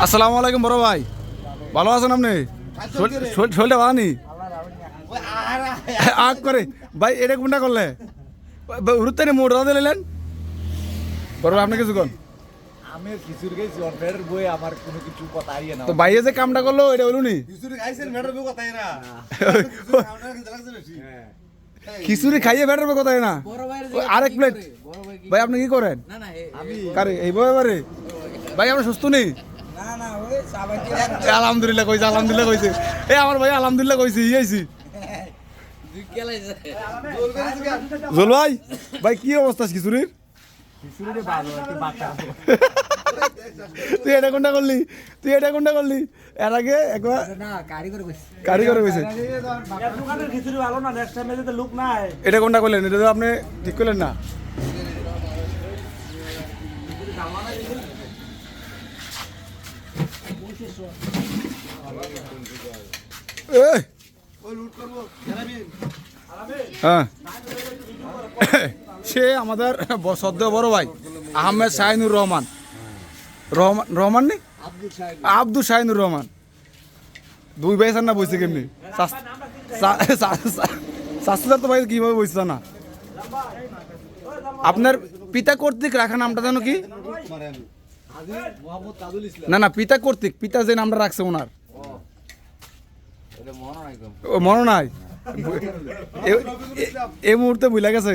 আসসালামু আলাইকুম বড় ভাই। ভালো আছেন আপনি? শরীর- শরীর- শরীরটা ভালো নি আগ করে। ভাই, এটা কোনটা করলে? উড়তে মোড় দিলেন বড় ভাই, আপনি কিছু কোন আমি খিচুড়ি খাইছি অন্যের বই আমার কোনো কিছু কথা আইয়ে না। তো ভাইয়ে যে কামটা করল এটা হলো নি। খিচুড়ি খাইয়ে বেটার কথা না? ওই আরেক প্লেট। ভাই আপনি কি করেন? আমি কারে এই বই বারে ভাই আমরা সুস্থ নেই? আলহামদুলিল্লাহ কইছে আলহামদুলিল্লাহ কইছে। এ আমার ভাই আলহামদুলিল্লাহ কইছে ই আইছি। জল ভাই ভাই কি অবস্থা খিচুড়ির খিচুড়ি ভালো একটু বাটা তুই এটা কোনটা করলি? তুই এটা কোনটা করলি? এর আগে একবার কারিগর কইছে ভালো না? নেক্সট টাইমে যদি লুক নাই। এটা কোনটা করলেন? এটা তো আপনি ঠিক করলেন না। হ্যাঁ। সে আমাদের সদ্য বড় ভাই, আহমেদ শাহিনুর রহমান। রহমান রহমান নি? আব্দুল শাহিনুর রহমান। দুই ভাই সার না বইছে কেমনি? শাস্ত্র তো ভাই কীভাবে বইছে না আপনার পিতা কর্তৃক রাখা নামটা যেন কি? না না, পিতা কর্তৃক, পিতা যে নামটা রাখছে ওনার। মনে নাই। এই মুহূর্তে বুঝলা গেছে।